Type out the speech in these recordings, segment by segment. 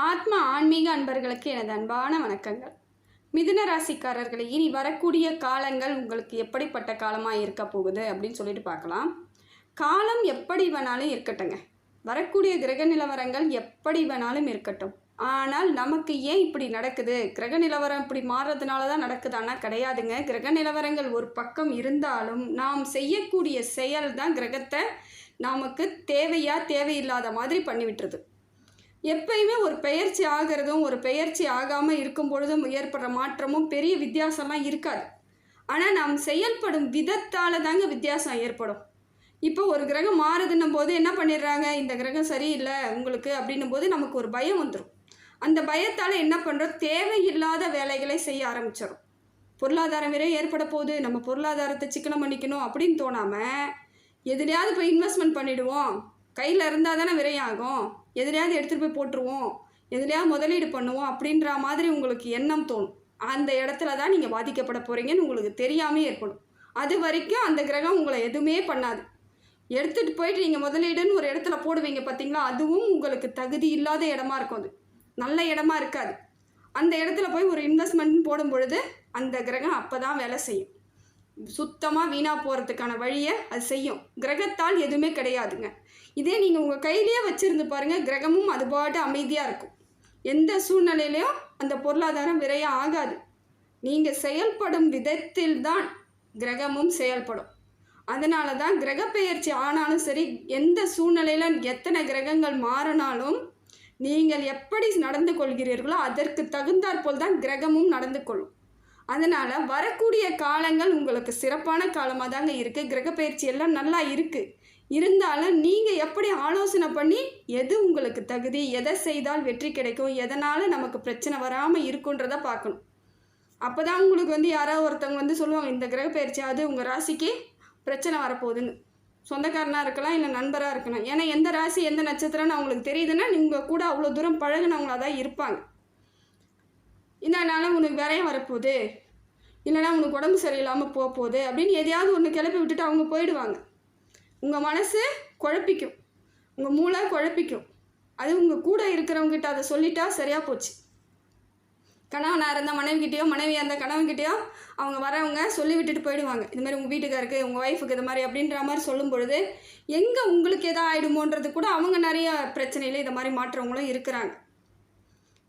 ஆத்ம ஆன்மீக அன்பர்களுக்கு எனது அன்பான வணக்கங்கள். மிதுன ராசிக்காரர்களை இனி வரக்கூடிய காலங்கள் உங்களுக்கு எப்படிப்பட்ட காலமாக இருக்க போகுது அப்படின்னு சொல்லிட்டு பார்க்கலாம். காலம் எப்படி வேணாலும் இருக்கட்டுங்க வரக்கூடிய கிரக நிலவரங்கள் எப்படி வேணாலும் இருக்கட்டும். ஆனால் நமக்கு ஏன் இப்படி நடக்குது? கிரக நிலவரம் இப்படி மாறுறதுனால தான் நடக்குதானா கிடையாதுங்க. கிரக நிலவரங்கள் ஒரு பக்கம் இருந்தாலும் நாம் செய்யக்கூடிய செயல் தான் கிரகத்தை நமக்கு தேவையா தேவையில்லாத மாதிரி பண்ணி விட்டுருது. எப்பயுமே ஒரு பெயர்ச்சி ஆகிறதும் ஒரு பெயர்ச்சி ஆகாமல் இருக்கும் பொழுதும் ஏற்படுற மாற்றமும் பெரிய வித்தியாசம்லாம் இருக்காது. ஆனால் நாம் செயல்படும் விதத்தால் தாங்க வித்தியாசம் ஏற்படும். இப்போ ஒரு கிரகம் மாறுதுன்னும் போது என்ன பண்ணிடுறாங்க? இந்த கிரகம் சரியில்லை உங்களுக்கு அப்படின்னும் போது நமக்கு ஒரு பயம் வந்துடும் அந்த பயத்தால் என்ன பண்ணுறோம் தேவையில்லாத வேலைகளை செய்ய ஆரம்பிச்சிடும் பொருளாதாரம் வேற ஏற்பட போகுது. நம்ம பொருளாதாரத்தை சிக்கனம் பண்ணிக்கணும் அப்படின்னு தோணாமல் எதுலையாவது போய் இன்வெஸ்ட்மெண்ட் பண்ணிவிடுவோம் கையில் இருந்தால் தானே விரையாகும். ஆகும் எதுலையாவது எடுத்துகிட்டு போய் போட்டுருவோம். எதுலையாவது முதலீடு பண்ணுவோம் அப்படின்ற மாதிரி உங்களுக்கு எண்ணம் தோணும். அந்த இடத்துல தான் நீங்கள் பாதிக்கப்பட போகிறீங்கன்னு உங்களுக்கு தெரியாமே ஏற்படும். அது வரைக்கும் அந்த கிரகம் உங்களை எதுவுமே பண்ணாது. எடுத்துகிட்டு போயிட்டு நீங்கள் முதலீடுன்னு ஒரு இடத்துல போடுவீங்க பார்த்தீங்களா அதுவும் உங்களுக்கு தகுதி இல்லாத இடமா இருக்கும் அது. நல்ல இடமா இருக்காது. அந்த இடத்துல போய் ஒரு இன்வெஸ்ட்மெண்ட் போடும் பொழுது அந்த கிரகம் அப்போ தான் வேலை செய்யும். சுத்தமாக வீணாக போகிறதுக்கான வழியை அது செய்யும். கிரகத்தால் எதுவுமே கிடையாதுங்க. இதே நீங்கள் உங்கள் கையிலேயே வச்சுருந்து பாருங்கள் கிரகமும் அது பாட்டு அமைதியாக இருக்கும். எந்த சூழ்நிலையிலையும் அந்த பொருளாதாரம் விரைய ஆகாது. நீங்கள் செயல்படும் விதத்தில் தான் கிரகமும் செயல்படும். அதனால தான் கிரகப்பெயர்ச்சி ஆனாலும் சரி எந்த சூழ்நிலையில் எத்தனை கிரகங்கள் மாறினாலும் நீங்கள் எப்படி நடந்து கொள்கிறீர்களோ அதற்கு தகுந்தாற்போல் தான் கிரகமும் நடந்து கொள்ளும். அதனால் வரக்கூடிய காலங்கள் உங்களுக்கு சிறப்பான காலமாக தாங்க இருக்குது கிரகப்பயிற்சி எல்லாம் நல்லா இருக்குது இருந்தாலும் நீங்கள் எப்படி ஆலோசனை பண்ணி எது உங்களுக்கு தகுதி எதை செய்தால் வெற்றி கிடைக்கும் எதனால் நமக்கு பிரச்சனை வராமல் இருக்குன்றதை பார்க்கணும். அப்போ தான் உங்களுக்கு வந்து யாராவது ஒருத்தவங்க வந்து சொல்லுவாங்க இந்த கிரகப்பெயர்ச்சியாவது உங்கள் ராசிக்கு பிரச்சனை வரப்போகுதுன்னு. சொந்தக்காரனாக இருக்கலாம் இல்லை நண்பராக இருக்கலாம். ஏன்னா எந்த ராசி எந்த நட்சத்திரம்னு அவங்களுக்கு தெரியுதுன்னா நீங்கள் கூட அவ்வளோ தூரம் பழகினவங்களாக தான் இருப்பாங்க. இதனால் உனக்கு விரையும் வரப்போகுது. இல்லைனா உனக்கு உடம்பு சரியில்லாமல் போக போகுது அப்படின்னு எதையாவது ஒன்று கிளப்பி விட்டுட்டு அவங்க போயிடுவாங்க. உங்கள் மனசு குழப்பிக்கும். உங்கள் மூளை குழப்பிக்கும். அது உங்கள் கூட இருக்கிறவங்ககிட்ட அதை சொல்லிட்டா சரியாக போச்சு. கணவனாக இருந்தால் மனைவிக்கிட்டேயோ மனைவியாக இருந்தால் கணவன்கிட்டயோ அவங்க வரவங்க சொல்லி விட்டுட்டு போயிடுவாங்க. இது மாதிரி உங்கள் வீட்டுக்காருக்கு உங்கள் ஒய்ஃபுக்கு இது மாதிரி அப்படின்ற மாதிரி சொல்லும் பொழுது எங்கே உங்களுக்கு எதாவது ஆகிடுமோன்றது கூட அவங்க நிறைய பிரச்சனையில் இதை மாதிரி மாற்றவங்களும் இருக்கிறாங்க.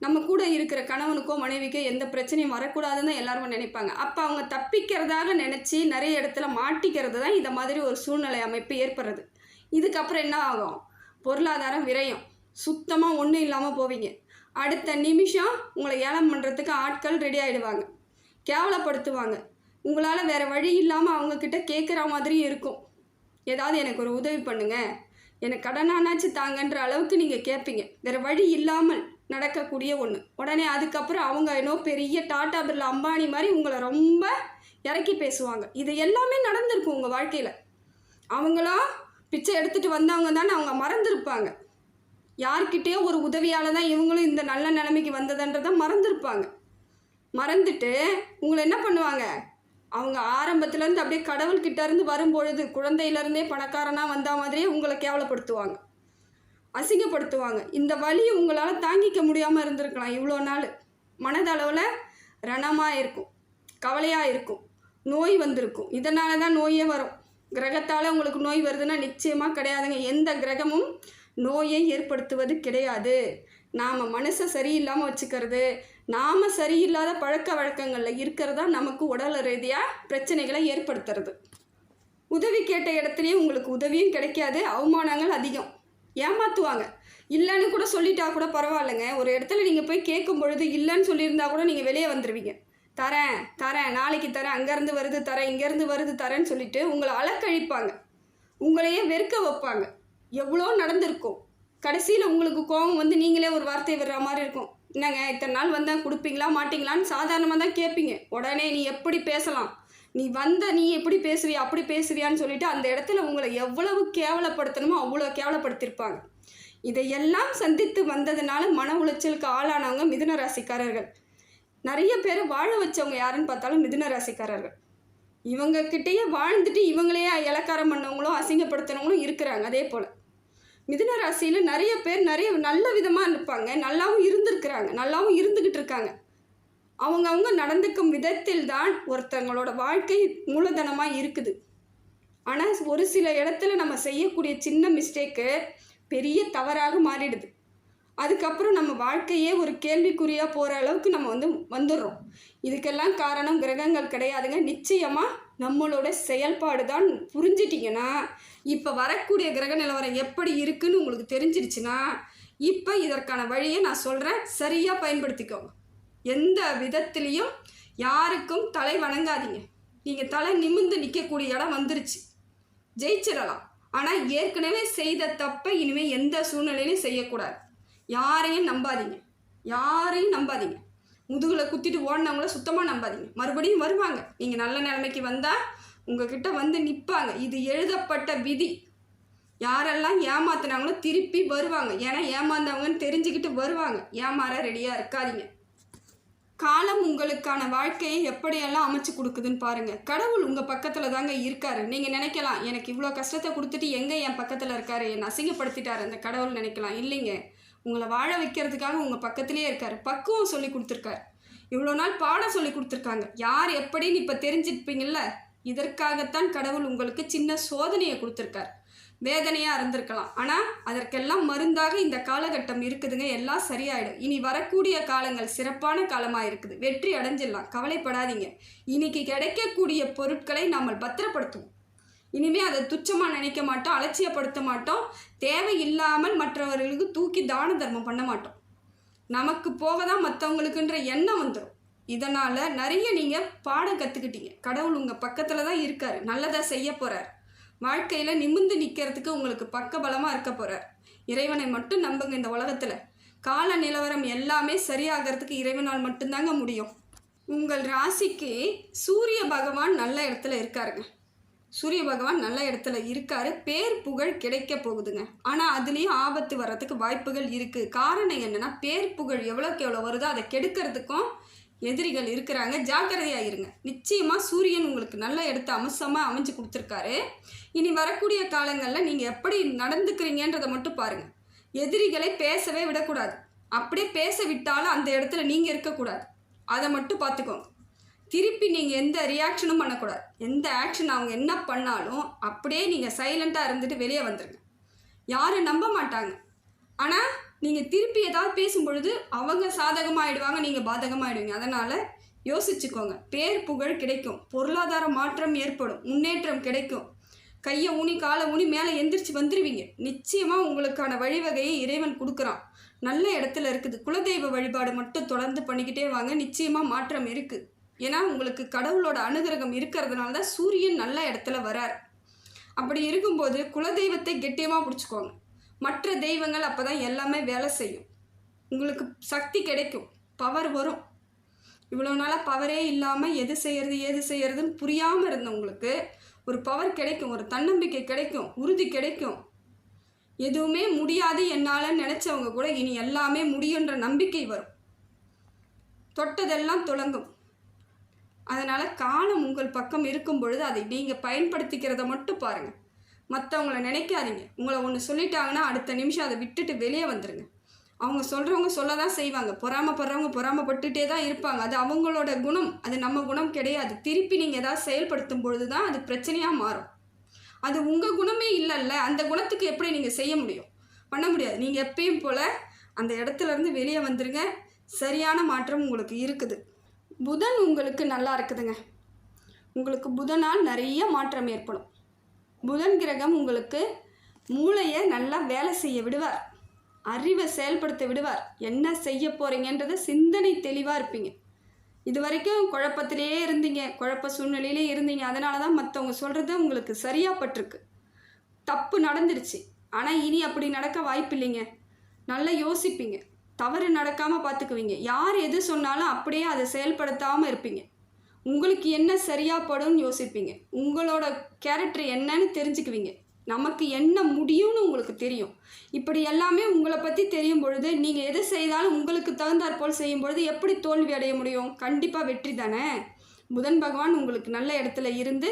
நம்ம கூட இருக்கிற கணவனுக்கோ மனைவிக்கோ எந்த பிரச்சனையும் வரக்கூடாதுன்னு தான் எல்லாருமே நினைப்பாங்க. அப்போ அவங்க தப்பிக்கிறதாக நினச்சி நிறைய இடத்துல மாட்டிக்கிறது தான் இந்த மாதிரி ஒரு சூழ்நிலை அமைப்பு ஏற்படுறது. இதுக்கப்புறம் என்ன ஆகும்? பொருளாதாரம் விரயம். சுத்தமாக ஒன்றும் இல்லாமல் போவீங்க. அடுத்த நிமிஷம் உங்களை ஏலம் பண்ணுறதுக்கு ஆட்கள் ரெடி ஆகிடுவாங்க கேவலப்படுத்துவாங்க. உங்களால் வேறு வழி இல்லாமல் அவங்கக்கிட்ட கேட்குற மாதிரியும் இருக்கும். ஏதாவது எனக்கு ஒரு உதவி பண்ணுங்கள் எனக்கு கடனானாச்சு தாங்கன்ற அளவுக்கு நீங்கள் கேட்பீங்க வேறு வழி இல்லாமல் நடக்கக்கூடிய ஒன்று உடனே அதுக்கப்புறம் அவங்க என்னோ பெரிய டாட்டா பிர்லா அம்பானி மாதிரி உங்களை ரொம்ப இறக்கி பேசுவாங்க. இது எல்லாமே நடந்திருக்கும் உங்கள் வாழ்க்கையில். அவங்களாம் பிச்சை எடுத்துகிட்டு வந்தவங்க தானே அவங்க மறந்துருப்பாங்க. யார்கிட்டேயோ ஒரு உதவியால் தான் இவங்களும் இந்த நல்ல நிலைமைக்கு வந்ததுன்றதை மறந்துருப்பாங்க. மறந்துட்டு உங்களை என்ன பண்ணுவாங்க? அவங்க ஆரம்பத்துலேருந்து அப்படியே கடவுள்கிட்ட இருந்து வரும்பொழுது குழந்தையிலேருந்தே பணக்காரனாக வந்த மாதிரியே உங்களை கேவலப்படுத்துவாங்க. அசிங்கப்படுத்துவாங்க. இந்த வலி உங்களால் தாங்கிக்க முடியாமல் இருந்திருக்கலாம் இவ்வளோ நாள். மனதளவில் ரணமாக இருக்கும் கவலையாக இருக்கும் நோய் வந்திருக்கும். இதனால தான் நோயே வரும். கிரகத்தால் உங்களுக்கு நோய் வருதுன்னா நிச்சயமாக கிடையாதுங்க. எந்த கிரகமும் நோயை ஏற்படுத்துவது கிடையாது. நாம் மனசை சரியில்லாமல் வச்சுக்கிறது நாம் சரியில்லாத பழக்க வழக்கங்களில் இருக்கிறதா நமக்கு உடல் ரீதியாக பிரச்சனைகளை ஏற்படுத்துறது. உதவி கேட்ட இடத்துலையும் உங்களுக்கு உதவியும் கிடைக்காது அவமானங்கள் அதிகம். ஏமாற்றுவாங்க இல்லைன்னு கூட சொல்லிட்டா கூட பரவாயில்லைங்க. ஒரு இடத்துல நீங்கள் போய் கேட்கும் பொழுது இல்லைன்னு சொல்லியிருந்தா கூட நீங்கள் வெளியே வந்துடுவீங்க தரேன் தரேன் நாளைக்கு தரேன் அங்கேருந்து வருது தரேன் இங்கேருந்து வருது தரேன்னு சொல்லிட்டு உங்களை அலக்கழிப்பாங்க. உங்களையே வெறுக்க வைப்பாங்க. எவ்வளோ நடந்திருக்கும். கடைசியில் உங்களுக்கு கோபம் வந்து நீங்களே ஒரு வார்த்தை விடுற மாதிரி இருக்கும். என்னங்க இத்தனை நாள் வந்தால் கொடுப்பீங்களா மாட்டிங்களான்னு சாதாரணமாக தான் கேட்பீங்க. உடனே நீ எப்படி பேசலாம்? நீ வந்த நீ எப்படி பேசுவியா அப்படி பேசுவியான்னு சொல்லிட்டு அந்த இடத்துல உங்களை எவ்வளவு கேவலப்படுத்தணுமோ அவ்வளோ கேவலப்படுத்தியிருப்பாங்க இதையெல்லாம் சந்தித்து வந்ததுனால மன உளைச்சலுக்கு ஆளானவங்க மிதுன ராசிக்காரர்கள். நிறைய பேர் வாழ வச்சவங்க யாருன்னு பார்த்தாலும் மிதுன ராசிக்காரர்கள். இவங்க கிட்டேயே வாழ்ந்துட்டு இவங்களையே இலக்காரம் பண்ணவங்களும் அசிங்கப்படுத்தினவங்களும் இருக்கிறாங்க அதே போல். மிதுன ராசியில் நிறைய பேர் நிறைய நல்ல விதமாக இருப்பாங்க நல்லாவும் இருந்திருக்கிறாங்க நல்லாவும் இருந்துக்கிட்டு இருக்காங்க. அவங்க அவங்க நடந்துக்கும் விதத்தில் தான் ஒருத்தங்களோட வாழ்க்கை மூலதனமாக இருக்குது. ஆனால் ஒரு சில இடத்துல நம்ம செய்யக்கூடிய சின்ன மிஸ்டேக்கு பெரிய தவறாக மாறிடுது. அதுக்கப்புறம் நம்ம வாழ்க்கையே ஒரு கேள்விக்குறியாக போகிற அளவுக்கு நம்ம வந்து வந்துடுறோம். இதுக்கெல்லாம் காரணம் கிரகங்கள் கிடையாதுங்க. நிச்சயமாக நம்மளோட செயல்பாடு தான் புரிஞ்சிட்டிங்கன்னா இப்போ வரக்கூடிய கிரக நிலவரம் எப்படி இருக்குன்னு உங்களுக்கு தெரிஞ்சிருச்சுன்னா இப்போ இதற்கான வழியை நான் சொல்கிறேன் சரியாக பயன்படுத்திக்கோங்க. எந்த விதத்துலேயும் யாருக்கும் தலை வணங்காதீங்க. நீங்கள் தலை நிமிர்ந்து நிற்கக்கூடிய இடம் வந்துருச்சு. ஜெயிச்சிடலாம். ஆனால் ஏற்கனவே செய்த தப்பை இனிமேல் எந்த சூழ்நிலையிலையும் செய்யக்கூடாது. யாரையும் நம்பாதீங்க. யாரையும் நம்பாதீங்க. முதுகில் குத்திட்டு ஓடினவங்கள சுத்தமாக நம்பாதீங்க. மறுபடியும் வருவாங்க. நீங்கள் நல்ல நிலைமைக்கு வந்தால் உங்ககிட்ட வந்து நிற்பாங்க இது எழுதப்பட்ட விதி. யாரெல்லாம் ஏமாத்துனாங்களோ திருப்பி வருவாங்க. ஏன்னா ஏமாந்தவங்கன்னு தெரிஞ்சுக்கிட்டு வருவாங்க. ஏமாற ரெடியாக இருக்காதீங்க. காலம் உங்களுக்கான வாழ்க்கையை எப்படியெல்லாம் அமைச்சு கொடுக்குதுன்னு பாருங்க. கடவுள் உங்கள் பக்கத்தில் தாங்க இருக்காரு. நீங்கள் நினைக்கலாம் எனக்கு இவ்வளோ கஷ்டத்தை கொடுத்துட்டு எங்கே என் பக்கத்தில் இருக்காரு? என்னை அசிங்கப்படுத்திட்டாரு அந்த கடவுள் நினைக்கலாம். இல்லைங்க. உங்களை வாழ வைக்கிறதுக்காக உங்கள் பக்கத்திலே இருக்காரு. பக்குவம் சொல்லி கொடுத்துருக்காரு. இவ்வளோ நாள் பாடம் சொல்லி கொடுத்துருக்காங்க. யார் எப்படின்னு இப்போ தெரிஞ்சுப்பீங்கள்ல இதற்காகத்தான் கடவுள் உங்களுக்கு சின்ன சோதனையை கொடுத்துருக்காரு. வேதனையாக இருந்திருக்கலாம். ஆனால் அதற்கெல்லாம் மருந்தாக இந்த காலகட்டம் இருக்குதுங்க. எல்லாம் சரியாயிடும். இனி வரக்கூடிய காலங்கள் சிறப்பான காலமாக இருக்குது வெற்றி அடைஞ்சிடலாம். கவலைப்படாதீங்க. இன்னைக்கு கிடைக்கக்கூடிய பொருட்களை நாம் பத்திரப்படுத்துவோம். இனிமே அதை துச்சமாக நினைக்க மாட்டோம். அலட்சியப்படுத்த மாட்டோம். தேவையில்லாமல் மற்றவர்களுக்கு தூக்கி தான தர்மம் பண்ண மாட்டோம். நமக்கு போக தான் மற்றவங்களுக்குன்ற எண்ணம் வந்துடும் இதனால் நிறைய நீங்கள் பாடம் கற்றுக்கிட்டீங்க கடவுள் உங்கள் பக்கத்தில் தான் இருக்கார். நல்லதாக செய்ய போகிறார் வாழ்க்கையில் நிமிர்ந்து நிற்கிறதுக்கு உங்களுக்கு பக்கபலமாக இருக்க போகிறார் இறைவனை மட்டும் நம்புங்க இந்த உலகத்தில். கால நிலவரம் எல்லாமே சரியாகிறதுக்கு இறைவனால் மட்டும்தாங்க முடியும். உங்கள் ராசிக்கு சூரிய பகவான் நல்ல இடத்துல இருக்காருங்க. சூரிய பகவான் நல்ல இடத்துல இருக்காரு. பேர் புகழ் கிடைக்க போகுதுங்க. ஆனால் அதுலேயும் ஆபத்து வர்றதுக்கு வாய்ப்புகள் இருக்குது காரணம் என்னென்னா பேர் புகழ் எவ்வளோக்கு எவ்வளோ வருதோ அதை கெடுக்கிறதுக்கும் எதிரிகள் இருக்கிறாங்க. ஜாக்கிரதையாக இருங்க. நிச்சயமாக சூரியன் உங்களுக்கு நல்ல இடத்த அம்சமாக அமைஞ்சு கொடுத்துருக்காரு. இனி வரக்கூடிய காலங்களில் நீங்கள் எப்படி நடந்துக்கிறீங்கன்றதை மட்டும் பாருங்கள் எதிரிகளை பேசவே விடக்கூடாது. அப்படியே பேச விட்டாலும் அந்த இடத்துல நீங்கள் இருக்கக்கூடாது. அதை மட்டும் பார்த்துக்கோங்க. திருப்பி நீங்கள் எந்த ரியாக்ஷனும் பண்ணக்கூடாது. எந்த ஆக்ஷன் அவங்க என்ன பண்ணாலும் அப்படியே நீங்கள் சைலண்ட்டாக இருந்துட்டு வெளியே வந்துடுங்க யாரும் நம்ப மாட்டாங்க. ஆனால் நீங்கள் திருப்பி ஏதாவது பேசும்பொழுது அவங்க சாதகமாகிடுவாங்க நீங்கள் பாதகமாகிடுவீங்க அதனால் யோசிச்சுக்கோங்க. பேர் புகழ் கிடைக்கும். பொருளாதார மாற்றம் ஏற்படும். முன்னேற்றம் கிடைக்கும். கையை ஊனி காலை ஊனி மேலே எந்திரிச்சு வந்துடுவீங்க நிச்சயமாக உங்களுக்கான வழிவகையை இறைவன் கொடுக்குறான். நல்ல இடத்துல இருக்குது. குலதெய்வ வழிபாடு மட்டும் தொடர்ந்து பண்ணிக்கிட்டே வாங்க. நிச்சயமாக மாற்றம் இருக்குது ஏன்னா உங்களுக்கு கடவுளோட அனுகிரகம் இருக்கிறதுனால தான் சூரியன் நல்ல இடத்துல வரார். அப்படி இருக்கும்போது குலதெய்வத்தை கெட்டியமாக பிடிச்சிக்கோங்க. மற்ற தெய்வங்கள் அப்போ தான் எல்லாமே வேலை செய்யும். உங்களுக்கு சக்தி கிடைக்கும். பவர் வரும். இவ்வளோ நாளாக பவரே இல்லாமல் எது செய்கிறது ஏது செய்கிறதுன்னு புரியாமல் இருந்தவங்களுக்கு ஒரு பவர் கிடைக்கும். ஒரு தன்னம்பிக்கை கிடைக்கும். உறுதி கிடைக்கும். எதுவுமே முடியாது என்னால் நினச்சவங்க கூட இனி எல்லாமே முடியுன்ற நம்பிக்கை வரும். தொட்டதெல்லாம் தொடங்கும் அதனால் காலம் உங்கள் பக்கம் இருக்கும் பொழுது அதை நீங்கள் பயன்படுத்திக்கிறத மட்டும் பாருங்கள் மற்றவங்கள நினைக்காதீங்க. உங்களை ஒன்று சொல்லிட்டாங்கன்னா அடுத்த நிமிஷம் அதை விட்டுட்டு வெளியே வந்துடுங்க அவங்க சொல்கிறவங்க சொல்ல தான் செய்வாங்க. பொறாமப்படுறவங்க பொறாமப்பட்டுட்டே தான் இருப்பாங்க. அது அவங்களோட குணம். அது நம்ம குணம் கிடையாது. திருப்பி நீங்கள் எதாவது செயல்படுத்தும் பொழுது தான் அது பிரச்சனையாக மாறும். அது உங்கள் குணமே இல்லைல்ல. அந்த குணத்துக்கு எப்படி நீங்கள் செய்ய முடியும்? பண்ண முடியாது. நீங்கள் எப்பயும் போல் அந்த இடத்துலேருந்து வெளியே வந்துடுங்க சரியான மாற்றம் உங்களுக்கு இருக்குது. புதன் உங்களுக்கு நல்லா இருக்குதுங்க. உங்களுக்கு புதனால் நிறைய மாற்றம் ஏற்படும். புதன் கிரகம் உங்களுக்கு மூளையை நல்லா வேலை செய்ய விடுவார். அறிவை செயல்படுத்த விடுவார். என்ன செய்ய போகிறீங்கன்றத சிந்தனை தெளிவாக இருப்பீங்க. இது வரைக்கும் குழப்பத்திலேயே இருந்தீங்க. குழப்ப சூழ்நிலையிலே இருந்தீங்க. அதனால தான் மற்றவங்க சொல்கிறது உங்களுக்கு சரியாக பட்டிருக்கு. தப்பு நடந்துருச்சு. ஆனால் இனி அப்படி நடக்க வாய்ப்பு இல்லைங்க நல்லா யோசிப்பீங்க. தவறு நடக்காமல் பார்த்துக்குவீங்க யார் எது சொன்னாலும் அப்படியே அதை செயல்படுத்தாமல் இருப்பீங்க. உங்களுக்கு என்ன சரியாக படும்னு யோசிப்பீங்க. உங்களோட கேரக்டர் என்னன்னு தெரிஞ்சுக்குவீங்க. நமக்கு என்ன முடியும்னு உங்களுக்கு தெரியும். இப்படி எல்லாமே உங்களை பற்றி தெரியும் பொழுது நீங்கள் எது செய்தாலும் உங்களுக்கு தகுந்தாற் போல் செய்யும் பொழுது எப்படி தோல்வி அடைய முடியும்? கண்டிப்பாக வெற்றி தானே? புதன் பகவான் உங்களுக்கு நல்ல இடத்துல இருந்து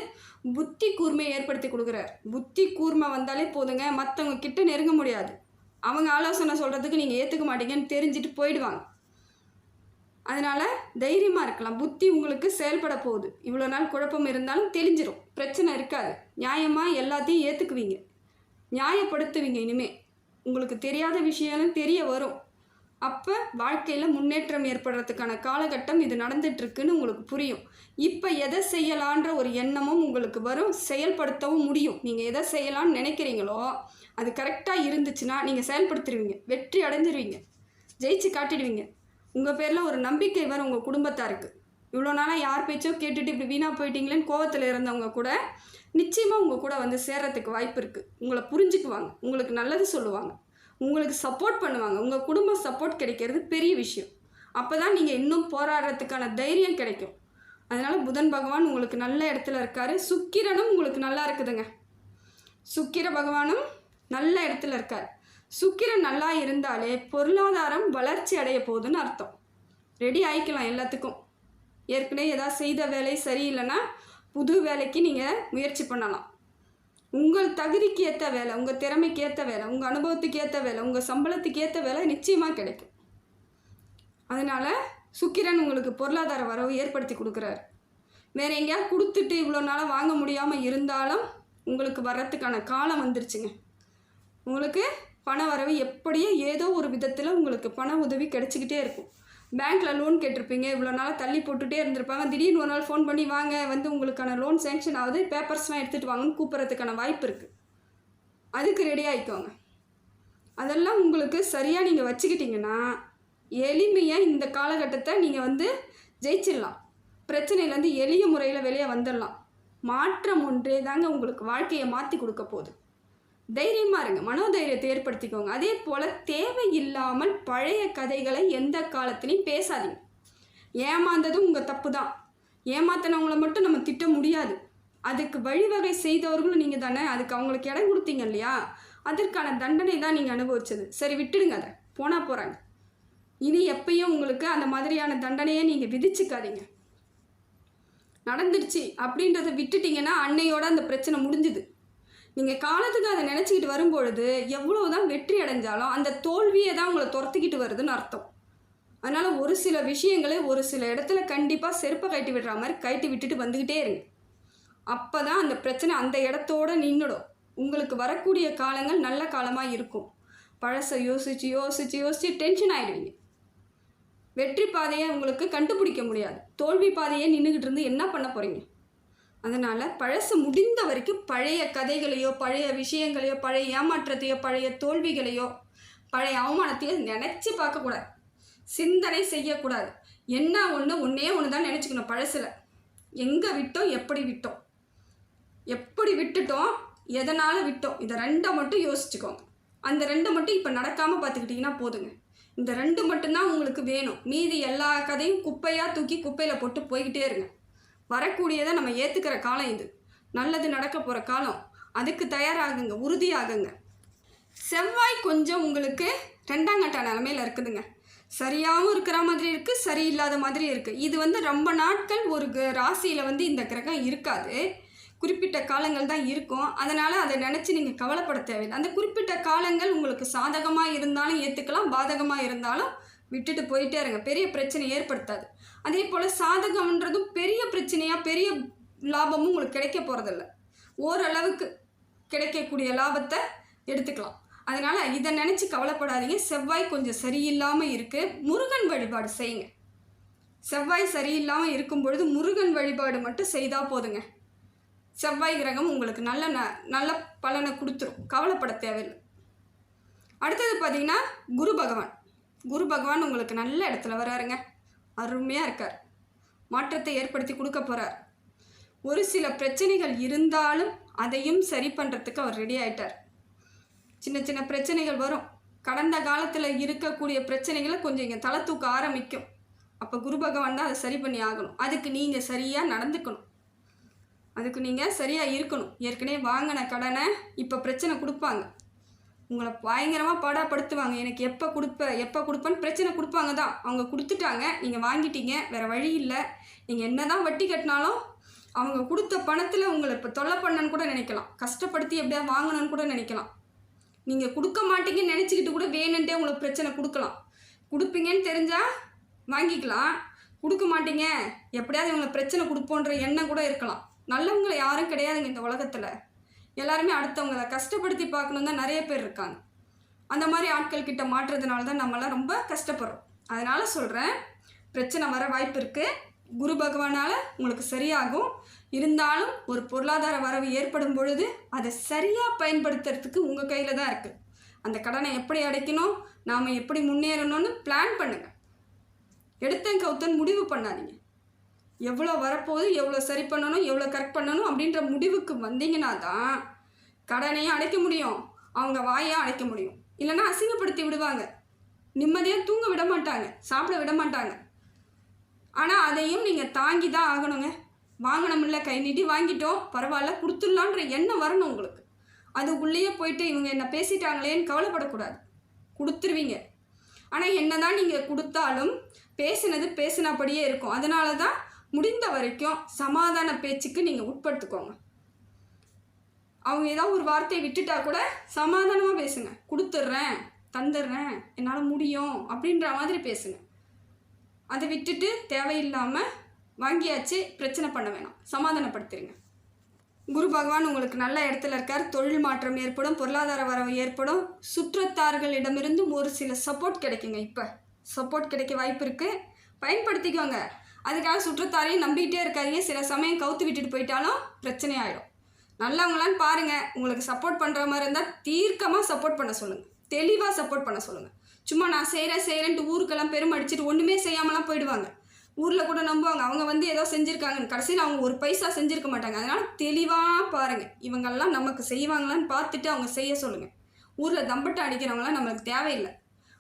புத்தி கூர்மையை ஏற்படுத்தி கொடுக்குறார். புத்தி கூர்மை வந்தாலே போதுங்க. மற்றவங்க கிட்ட நெருங்க முடியாது. அவங்க ஆலோசனை சொல்கிறதுக்கு நீங்கள் ஏற்றுக்க மாட்டீங்கன்னு தெரிஞ்சுட்டு போயிடுவாங்க. அதனால் தைரியமாக இருக்கலாம். புத்தி உங்களுக்கு செயல்பட போகுது. இவ்வளோ நாள் குழப்பம் இருந்தாலும் தெளிஞ்சிரும். பிரச்சனை இருக்காது. நியாயமாக எல்லாத்தையும் ஏற்றுக்குவீங்க நியாயப்படுத்துவீங்க இனிமேல் உங்களுக்கு தெரியாத விஷயம் தெரிய வரும். அப்போ வாழ்க்கையில் முன்னேற்றம் ஏற்படுறதுக்கான காலகட்டம் இது நடந்துட்டுருக்குன்னு உங்களுக்கு புரியும். இப்போ எதை செய்யலான்ற ஒரு எண்ணமும் உங்களுக்கு வரும். செயல்படுத்தவும் முடியும். நீங்கள் எதை செய்யலான்னு நினைக்கிறீங்களோ அது கரெக்டாக இருந்துச்சுன்னா நீங்கள் செயல்படுத்திடுவீங்க வெற்றி அடைஞ்சிருவீங்க. ஜெயிச்சு காட்டிடுவீங்க. உங்கள் பேரில் ஒரு நம்பிக்கை வேறு உங்கள் குடும்பத்தாருக்கு. இவ்வளோ நாளாக யார் பேச்சோ கேட்டுட்டு இப்படி வீணாக போயிட்டீங்களேன்னு கோவத்தில் இருந்தவங்க கூட நிச்சயமாக உங்கள் கூட வந்து சேர்றதுக்கு வாய்ப்பு இருக்குது உங்களை புரிஞ்சுக்குவாங்க. உங்களுக்கு நல்லது சொல்லுவாங்க. உங்களுக்கு சப்போர்ட் பண்ணுவாங்க. உங்கள் குடும்ப சப்போர்ட் கிடைக்கிறது பெரிய விஷயம். அப்போ தான் நீங்கள் இன்னும் போராடுறதுக்கான தைரியம் கிடைக்கும். அதனால் புதன் பகவான் உங்களுக்கு நல்ல இடத்துல இருக்கார். சுக்கிரனும் உங்களுக்கு நல்லா இருக்குதுங்க. சுக்கிர பகவானும் நல்ல இடத்துல இருக்கார். சுக்கிரன் நல்லா இருந்தாலே பொருளாதாரம் வளர்ச்சி அடைய போகுதுன்னு அர்த்தம். ரெடி ஆகிக்கலாம் எல்லாத்துக்கும். ஏற்கனவே ஏதாவது செய்த வேலை சரியில்லைன்னா புது வேலைக்கு நீங்கள் முயற்சி பண்ணலாம். உங்கள் தகுதிக்கு ஏற்ற வேலை உங்கள் திறமைக்கு ஏற்ற வேலை உங்கள் அனுபவத்துக்கு ஏற்ற வேலை உங்கள் சம்பளத்துக்கு ஏற்ற வேலை நிச்சயமாக கிடைக்கும். அதனால் சுக்கிரன் உங்களுக்கு பொருளாதார வரவு ஏற்படுத்தி கொடுக்குறாரு. வேறு எங்கேயாவது கொடுத்துட்டு இவ்வளோ நாளாக வாங்க முடியாமல் இருந்தாலும் உங்களுக்கு வர்றதுக்கான காலம் வந்துருச்சுங்க. உங்களுக்கு பண வரவு எப்படியோ ஏதோ ஒரு விதத்தில் உங்களுக்கு பண உதவி கிடச்சிக்கிட்டே இருக்கும். பேங்க்கில் லோன் கேட்டிருப்பீங்க இவ்வளோ நாளாக தள்ளி போட்டுகிட்டே இருந்திருப்பாங்க. திடீர்னு ஒரு நாள் ஃபோன் பண்ணி வாங்க வந்து உங்களுக்கான லோன் சேங்ஷன் ஆகுது பேப்பர்ஸ்லாம் எடுத்துகிட்டு வாங்கன்னு கூப்பிட்றதுக்கான வாய்ப்பு இருக்குது அதுக்கு ரெடி ஆகிக்கோங்க அதெல்லாம் உங்களுக்கு சரியாக நீங்கள் வச்சுக்கிட்டிங்கன்னா எளிமையாக இந்த காலகட்டத்தை நீங்கள் வந்து ஜெயிச்சிடலாம். பிரச்சனையிலேருந்து எளிய முறையில் வெளியே வந்துடலாம். மாற்றம் ஒன்றே தாங்க உங்களுக்கு வாழ்க்கையை மாற்றி கொடுக்க போகுது. தைரியமாக இருங்க. மனோதைரியத்தை ஏற்படுத்திக்கோங்க. அதே போல் தேவையில்லாமல் பழைய கதைகளை எந்த காலத்துலையும் பேசாதீங்க. ஏமாந்ததும் உங்கள் தப்பு தான் ஏமாத்தினவங்கள மட்டும் நம்ம திட்ட முடியாது. அதுக்கு வழிவகை செய்தவர்களும் நீங்கள் தானே. அதுக்கு அவங்களுக்கு இடம் கொடுத்தீங்க இல்லையா? அதற்கான தண்டனை தான் நீங்கள் அனுபவிச்சது. சரி விட்டுடுங்க அதை. போனால் போகிறாங்க இனி எப்பயும் உங்களுக்கு அந்த மாதிரியான தண்டனையை நீங்கள் விதிச்சுக்காதீங்க. நடந்துடுச்சு அப்படின்றத விட்டுட்டீங்கன்னா அன்னையோட அந்த பிரச்சனை முடிஞ்சுது. நீங்கள் காலத்துக்கு அதை நினச்சிக்கிட்டு வரும்பொழுது எவ்வளோ தான் வெற்றி அடைஞ்சாலும் அந்த தோல்வியை தான் உங்களை துரத்திக்கிட்டு வருதுன்னு அர்த்தம். அதனால் ஒரு சில விஷயங்களை ஒரு சில இடத்துல கண்டிப்பாக செருப்பை கட்டி விடுற மாதிரி கட்டி விட்டுட்டு வந்துக்கிட்டே இருங்க. அப்போ தான் அந்த பிரச்சனை அந்த இடத்தோட நின்றுடும் உங்களுக்கு வரக்கூடிய காலங்கள் நல்ல காலமாக இருக்கும். பழசை யோசித்து யோசித்து யோசித்து டென்ஷன் ஆகிடுவீங்க வெற்றி பாதையை உங்களுக்கு கண்டுபிடிக்க முடியாது. தோல்வி பாதையே நின்றுக்கிட்டு இருந்து என்ன பண்ண போகிறீங்க அதனால் பழசு முடிந்த வரைக்கும் பழைய கதைகளையோ பழைய விஷயங்களையோ பழைய ஏமாற்றத்தையோ பழைய தோல்விகளையோ பழைய அவமானத்தையோ நினச்சி பார்க்கக்கூடாது. சிந்தனை செய்யக்கூடாது. என்ன ஒன்று ஒன்றே ஒன்று தான் நினச்சிக்கணும் பழசில். எங்கே விட்டோம் எப்படி விட்டோம்? எப்படி விட்டுட்டோம் எதனால் விட்டோம்? இதை ரெண்டை மட்டும் யோசிச்சுக்கோங்க. அந்த ரெண்டை மட்டும் இப்போ நடக்காமல் பார்த்துக்கிட்டிங்கன்னா போதுங்க. இந்த ரெண்டு மட்டும்தான் உங்களுக்கு வேணும். மீதி எல்லா கதையும் குப்பையாக தூக்கி குப்பையில் போட்டு போய்கிட்டே இருங்க. வரக்கூடியதை நம்ம ஏற்றுக்கிற காலம் இது. நல்லது நடக்க போகிற காலம். அதுக்கு தயாராகுங்க உறுதியாகுங்க. செவ்வாய் கொஞ்சம் உங்களுக்கு ரெண்டாம் கட்ட இருக்குதுங்க. சரியாகவும் இருக்கிற மாதிரி இருக்குது சரியில்லாத மாதிரி இருக்குது இது வந்து ரொம்ப நாட்கள் ஒரு ராசியில் வந்து இந்த கிரகம் இருக்காது. குறிப்பிட்ட காலங்கள் தான் இருக்கும். அதனால் அதை நினச்சி நீங்கள் கவலைப்பட தேவையில்லை. அந்த குறிப்பிட்ட காலங்கள் உங்களுக்கு சாதகமாக இருந்தாலும் ஏற்றுக்கலாம் பாதகமாக இருந்தாலும் விட்டுட்டு போயிட்டே இருங்க. பெரிய பிரச்சனை ஏற்படுத்தாது. அதே போல் சாதகம்ன்றதும் பெரிய பிரச்சனையாக பெரிய லாபமும் உங்களுக்கு கிடைக்க போகிறதில்ல ஓரளவுக்கு கிடைக்கக்கூடிய லாபத்தை எடுத்துக்கலாம். அதனால் இதை நினச்சி கவலைப்படாதீங்க. செவ்வாய் கொஞ்சம் சரியில்லாமல் இருக்குது முருகன் வழிபாடு செய்யுங்க. செவ்வாய் சரியில்லாமல் இருக்கும் பொழுது முருகன் வழிபாடு மட்டும் செய்தால் போதுங்க. செவ்வாய் கிரகம் உங்களுக்கு நல்ல ந நல்ல பலனை கொடுத்துரும். கவலைப்பட தேவையில்லை. அடுத்தது பார்த்தீங்கன்னா குரு பகவான். குரு பகவான் உங்களுக்கு நல்ல இடத்துல வராருங்க. அருமையாக இருக்கார். மாற்றத்தை ஏற்படுத்தி கொடுக்க போகிறார் ஒரு சில பிரச்சனைகள் இருந்தாலும் அதையும் சரி பண்ணுறதுக்கு அவர் ரெடி ஆயிட்டார். சின்ன சின்ன பிரச்சனைகள் வரும். கடந்த காலத்தில் இருக்கக்கூடிய பிரச்சனைகளை கொஞ்சம் இங்கே தலை தூக்க ஆரம்பிக்கும். அப்போ குரு பகவான் தான் அதை சரி பண்ணி ஆகணும். அதுக்கு நீங்கள் சரியாக நடந்துக்கணும். அதுக்கு நீங்கள் சரியாக இருக்கணும். ஏற்கனவே வாங்கின கடனை இப்போ பிரச்சனை கொடுப்பாங்க. உங்களை பயங்கரமாக பாடாப்படுத்துவாங்க. எனக்கு எப்போ கொடுப்ப எப்போ கொடுப்பேன்னு பிரச்சனை கொடுப்பாங்க தான். அவங்க கொடுத்துட்டாங்க நீங்கள் வாங்கிட்டீங்க வேறு வழி இல்லை. நீங்கள் என்ன தான் வட்டி கட்டினாலும் அவங்க கொடுத்த பணத்தில் உங்களை இப்போ தொல்லை பண்ணணும்னு கூட நினைக்கலாம். கஷ்டப்படுத்தி எப்படியா வாங்கணும்னு கூட நினைக்கலாம். நீங்கள் கொடுக்க மாட்டீங்கன்னு நினச்சிக்கிட்டு கூட வேணுன்ட்டே உங்களுக்கு பிரச்சனை கொடுக்கலாம். கொடுப்பீங்கன்னு தெரிஞ்சால் வாங்கிக்கலாம். கொடுக்க மாட்டீங்க எப்படியாவது இவங்களை பிரச்சனை கொடுப்போன்ற எண்ணம் கூட இருக்கலாம். நல்லவங்களை யாரும் கிடையாதுங்க இந்த உலகத்தில். எல்லாருமே அடுத்தவங்களை கஷ்டப்படுத்தி பார்க்கணும் தான் நிறைய பேர் இருக்காங்க. அந்த மாதிரி ஆட்கள் கிட்ட மாட்டுறதுனால தான் நம்மளாம் ரொம்ப கஷ்டப்படுறோம். அதனால் சொல்கிறேன் பிரச்சனை வர வாய்ப்பு இருக்குது குரு பகவானால் உங்களுக்கு சரியாகும். இருந்தாலும் ஒரு பொருளாதார வரவு ஏற்படும் பொழுது அதை சரியாக பயன்படுத்துறதுக்கு உங்கள் கையில் தான் இருக்குது அந்த கடனை எப்படி அடைக்கணும்? நாம் எப்படி முன்னேறணும்னு பிளான் பண்ணுங்கள் எடுத்தேன் கவுத்தன் முடிவு பண்ணாதீங்க. எவ்வளோ வரப்போகுது எவ்வளோ சரி பண்ணணும் எவ்வளோ கரெக்ட் பண்ணணும் அப்படின்ற முடிவுக்கு வந்தீங்கன்னா தான் கடனையும் அடைக்க முடியும். அவங்க வாயாக அடைக்க முடியும். இல்லைன்னா அசிங்கப்படுத்தி விடுவாங்க. நிம்மதியாக தூங்க விட மாட்டாங்க சாப்பிட விட மாட்டாங்க. ஆனால் அதையும் நீங்கள் தாங்கி தான் ஆகணுங்க வாங்கணும்ல கை நீட்டி வாங்கிட்டோம் பரவாயில்ல கொடுத்துடலான்ற எண்ணம் வரணும் உங்களுக்கு. அதுக்குள்ளேயே போயிட்டு இவங்க என்ன பேசிட்டாங்களேன்னு கவலைப்படக்கூடாது. கொடுத்துருவீங்க. ஆனால் என்ன தான் நீங்கள் கொடுத்தாலும் பேசினது பேசினபடியே இருக்கும். அதனால தான் முடிந்த வரைக்கும் சமாதான பேச்சுக்கு நீங்கள் உட்படுத்துக்கோங்க. அவங்க ஏதாவது ஒரு வார்த்தையை விட்டுட்டா கூட சமாதானமாக பேசுங்க. கொடுத்துட்றேன் தந்துடுறேன் என்னால் முடியும் அப்படின்ற மாதிரி பேசுங்க. அதை விட்டுட்டு தேவையில்லாமல் வாங்கியாச்சு பிரச்சனை பண்ண வேணாம். சமாதானப்படுத்திடுங்க குரு பகவான் உங்களுக்கு நல்ல இடத்துல இருக்கார். தொழில் மாற்றம் ஏற்படும் பொருளாதார வரவு ஏற்படும். சுற்றத்தார்களிடமிருந்தும் ஒரு சில சப்போர்ட் கிடைக்குங்க இப்போ. சப்போர்ட் கிடைக்க வாய்ப்பு இருக்குது பயன்படுத்திக்கோங்க. அதுக்காக சுற்றத்தாரையும் நம்பிக்கிட்டே இருக்காதீங்க. சில சமயம் கவுத்து விட்டுட்டு போயிட்டாலும் பிரச்சனை ஆகிடும் நல்லவங்களான்னு பாருங்கள் உங்களுக்கு சப்போர்ட் பண்ணுற மாதிரி இருந்தால் தீர்க்கமாக சப்போர்ட் பண்ண சொல்லுங்கள் தெளிவாக சப்போர்ட் பண்ண சொல்லுங்கள் சும்மா நான் செய்கிறேன் செய்கிறேன்ட்டு ஊருக்கெல்லாம் பெருமை அடிச்சுட்டு ஒன்றுமே செய்யாமலாம் போயிடுவாங்க. ஊரில் கூட நம்புவாங்க. அவங்க வந்து ஏதோ செஞ்சுருக்காங்கன்னு. கடைசியில் அவங்க ஒரு பைசா செஞ்சுருக்க மாட்டாங்க. அதனால் தெளிவாக பாருங்கள் இவங்கெல்லாம் நமக்கு செய்வாங்களான்னு பார்த்துட்டு அவங்க செய்ய சொல்லுங்கள் ஊரில் தம்பட்டை அடிக்கிறவங்களாம் நம்மளுக்கு தேவையில்லை.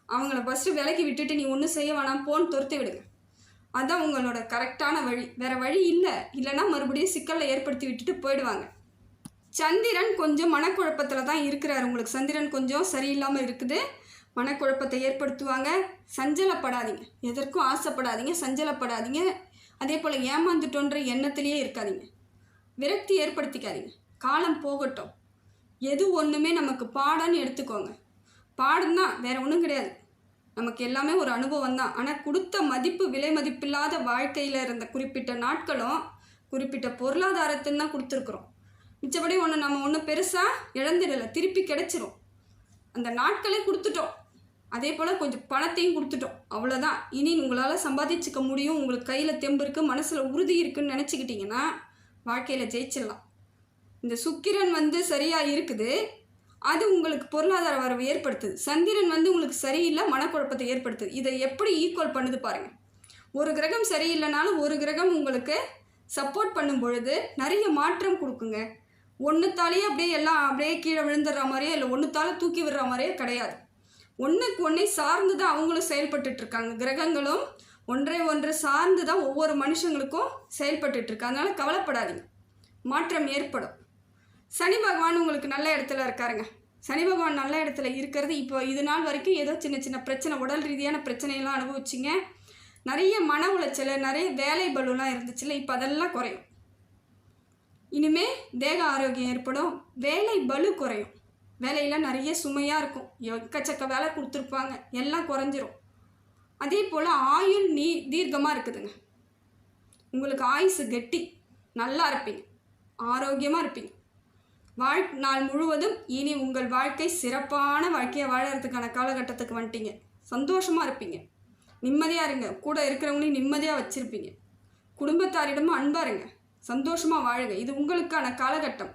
அவங்கள ஃபஸ்ட்டு விலக்கி விட்டுட்டு நீ ஒன்றும் செய்ய வேணாம். போன்னு துரத்தி விடுங்க. அதுதான் உங்களோட கரெக்டான வழி. வேறு வழி இல்லை. இல்லைன்னா மறுபடியும் சிக்கலை ஏற்படுத்தி விட்டுட்டு போயிடுவாங்க. சந்திரன் கொஞ்சம் மனக்குழப்பத்தில் தான் இருக்கிறார். உங்களுக்கு சந்திரன் கொஞ்சம் சரியில்லாமல் இருக்குது. மனக்குழப்பத்தை ஏற்படுத்துவாங்க. சஞ்சலப்படாதீங்க. எதற்கும் ஆசைப்படாதீங்க. சஞ்சலப்படாதீங்க. அதே போல் ஏமாந்துட்டோன்ற எண்ணத்திலேயே இருக்காதீங்க. விரக்தி ஏற்படுத்திக்காதீங்க. காலம் போகட்டும். எது ஒன்றுமே நமக்கு பாடம்னு எடுத்துக்கோங்க. பாடம் தான் வேறு ஒன்றும் கிடையாது. நமக்கு எல்லாமே ஒரு அனுபவம் தான். ஆனால் கொடுத்த மதிப்பு விலை மதிப்பில்லாத வாழ்க்கையில் இருந்த குறிப்பிட்ட நாட்களும் குறிப்பிட்ட பொருளாதாரத்தையும் தான் கொடுத்துருக்குறோம். மிச்சபடி ஒன்று நம்ம ஒன்றும் பெருசாக இழந்துடலை திருப்பி கிடச்சிரும். அந்த நாட்களே கொடுத்துட்டோம். அதே போல் கொஞ்சம் பணத்தையும் கொடுத்துட்டோம். அவ்வளோதான் இனி உங்களால் சம்பாதிச்சுக்க முடியும். உங்களுக்கு கையில் தெம்பு இருக்குது மனசில் உறுதி இருக்குன்னு நினச்சிக்கிட்டிங்கன்னா வாழ்க்கையில் ஜெயிச்சிடலாம். இந்த சுக்கிரன் வந்து சரியாக இருக்குது. அது உங்களுக்கு பொருளாதார வரவு ஏற்படுத்துது. சந்திரன் வந்து உங்களுக்கு சரியில்லை மனக்குழப்பத்தை ஏற்படுத்துது. இதை எப்படி ஈக்குவல் பண்ணுது பாருங்கள் ஒரு கிரகம் சரியில்லைனாலும் ஒரு கிரகம் உங்களுக்கு சப்போர்ட் பண்ணும் பொழுது நிறைய மாற்றம் கொடுக்குங்க. ஒன்றுத்தாலேயே அப்படியே எல்லாம் அப்படியே கீழே விழுந்துடுற மாதிரியே இல்லை ஒன்றுத்தால தூக்கி விடுற மாதிரியே கிடையாது. ஒன்றுக்கு ஒன்றை சார்ந்து தான் அவங்களும் செயல்பட்டுட்ருக்காங்க. கிரகங்களும் ஒன்றை ஒன்று சார்ந்து தான் ஒவ்வொரு மனுஷங்களுக்கும் செயல்பட்டுட்டு அதனால் கவலைப்படாதீங்க. மாற்றம் ஏற்படும். சனி பகவான் உங்களுக்கு நல்ல இடத்துல இருக்காருங்க. சனி பகவான் நல்ல இடத்துல இருக்கிறது இப்போ இது நாள் வரைக்கும் ஏதோ சின்ன சின்ன பிரச்சனை உடல் ரீதியான பிரச்சனையெல்லாம் அனுபவிச்சிங்க. நிறைய மன உளைச்சல் நிறைய வேலை பலுலாம் இருந்துச்சுல்ல இப்போ அதெல்லாம் குறையும். இனிமே தேக ஆரோக்கியம் ஏற்படும் வேலை பலு குறையும். வேலையில் நிறைய சுமையாக இருக்கும். எக்கச்சக்க வேலை கொடுத்துருப்பாங்க எல்லாம் குறைஞ்சிரும். அதே போல் ஆயுள் நீ தீர்க்கமாக இருக்குதுங்க. உங்களுக்கு ஆயுசு கெட்டி நல்லா இருப்பீங்க. ஆரோக்கியமாக இருப்பீங்க. வாழ் நாள் முழுவதும் இனி உங்கள் வாழ்க்கை சிறப்பான வாழ்க்கையை வாழறதுக்கான காலகட்டத்துக்கு வந்துட்டீங்க. சந்தோஷமாக இருப்பீங்க. நிம்மதியாக இருங்க. கூட இருக்கிறவங்களையும் நிம்மதியாக வச்சுருப்பீங்க. குடும்பத்தாரிடமும் அன்பாக இருங்க. சந்தோஷமாக வாழுங்க. இது உங்களுக்கான காலகட்டம்.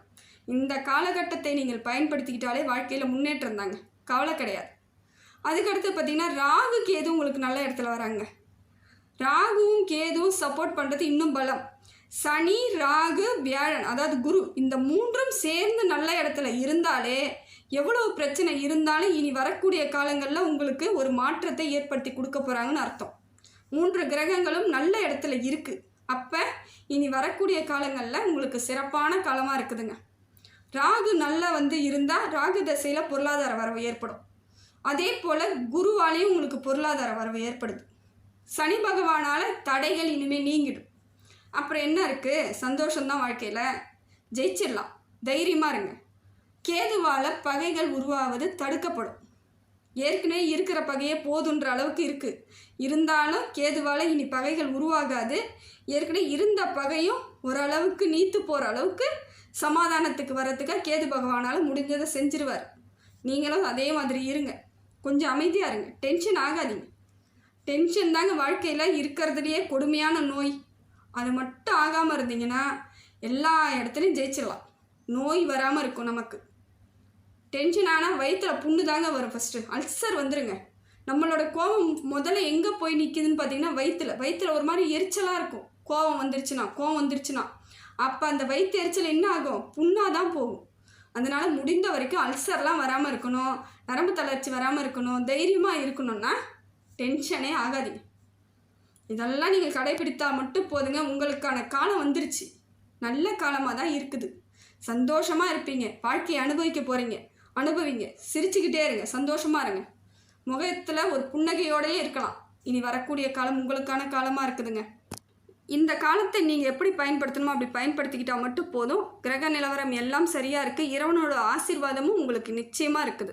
இந்த காலகட்டத்தை நீங்கள் பயன்படுத்திக்கிட்டாலே வாழ்க்கையில் முன்னேற்றம் தாங்க. கவலை கிடையாது. அதுக்கடுத்து பார்த்தீங்கன்னா ராகு கேது உங்களுக்கு நல்ல இடத்துல வராங்க. ராகுவும் கேதுவும் சப்போர்ட் பண்ணுறது இன்னும் பலம். சனி ராகு வியாழன். அதாவது குரு இந்த மூன்றும் சேர்ந்து நல்ல இடத்துல இருந்தாலே எவ்வளவு பிரச்சனை இருந்தாலும் இனி வரக்கூடிய காலங்களில் உங்களுக்கு ஒரு மாற்றத்தை ஏற்படுத்தி கொடுக்க போகிறாங்கன்னு அர்த்தம். மூன்று கிரகங்களும் நல்ல இடத்துல இருக்குது அப்போ இனி வரக்கூடிய காலங்களில் உங்களுக்கு சிறப்பான காலமாக இருக்குதுங்க. ராகு நல்லா வந்து இருந்தால் ராகு தசையில் பொருளாதார வரவு ஏற்படும். அதே போல் குருவாலேயும் உங்களுக்கு பொருளாதார வரவு ஏற்படுது. சனி பகவானால் தடைகள் இனிமேல் நீங்கிடும். அப்புறம் என்ன இருக்குது சந்தோஷம்தான் வாழ்க்கையில். ஜெயிச்சிடலாம். தைரியமாக இருங்க. கேதுவால் பகைகள் உருவாவது தடுக்கப்படும். ஏற்கனவே இருக்கிற பகையே போதுன்ற அளவுக்கு இருக்குது இருந்தாலும் கேதுவால் இனி பகைகள் உருவாகாது. ஏற்கனவே இருந்த பகையும் ஓரளவுக்கு நீத்து போகிற அளவுக்கு சமாதானத்துக்கு வர்றதுக்காக கேது பகவானால் முடிஞ்சதை செஞ்சிருவார். நீங்களும் அதே மாதிரி இருங்க. கொஞ்சம் அமைதியாக இருங்க. டென்ஷன் ஆகாதீங்க. டென்ஷன் தாங்க வாழ்க்கையில் இருக்கிறதுலையே கொடுமையான நோய். அது மட்டும் ஆகாமல் இருந்தீங்கன்னா எல்லா இடத்துலையும் ஜெயிச்சிடலாம். நோய் வராமல் இருக்கும் நமக்கு. டென்ஷன் ஆனால் வயிற்றில் புண்ணு தாங்க வரும் ஃபஸ்ட்டு அல்சர் வந்துடுங்க நம்மளோட கோபம் முதல்ல எங்கே போய் நிற்கிதுன்னு பார்த்தீங்கன்னா வயிற்றில் வயிற்றில் ஒரு மாதிரி எரிச்சலாக இருக்கும். கோபம் வந்துருச்சுன்னா கோபம் வந்துருச்சுன்னா. அப்போ அந்த வயிற்று எரிச்சல் என்ன ஆகும்? புண்ணாக தான் போகும். அதனால் முடிந்த வரைக்கும் அல்சர்லாம் வராமல் இருக்கணும். நரம்பு தளர்ச்சி வராமல் இருக்கணும். தைரியமாக இருக்கணும்னா டென்ஷனே ஆகாதீங்க. இதெல்லாம் நீங்கள் கடைபிடித்தால் மட்டும் போதுங்க. உங்களுக்கான காலம் வந்துருச்சு. நல்ல காலமாக தான் இருக்குது. சந்தோஷமாக இருப்பீங்க. வாழ்க்கையை அனுபவிக்க போகிறீங்க அனுபவிங்க. சிரிச்சுக்கிட்டே இருங்க. சந்தோஷமாக இருங்க. முகத்தில் ஒரு புன்னகையோடயே இருக்கலாம். இனி வரக்கூடிய காலம் உங்களுக்கான காலமாக இருக்குதுங்க. இந்த காலத்தை நீங்கள் எப்படி பயன்படுத்தணுமோ அப்படி பயன்படுத்திக்கிட்டால் மட்டும் போதும். கிரக நிலவரம் எல்லாம் சரியாக இருக்குது இறைவனோட ஆசீர்வாதமும் உங்களுக்கு நிச்சயமாக இருக்குது.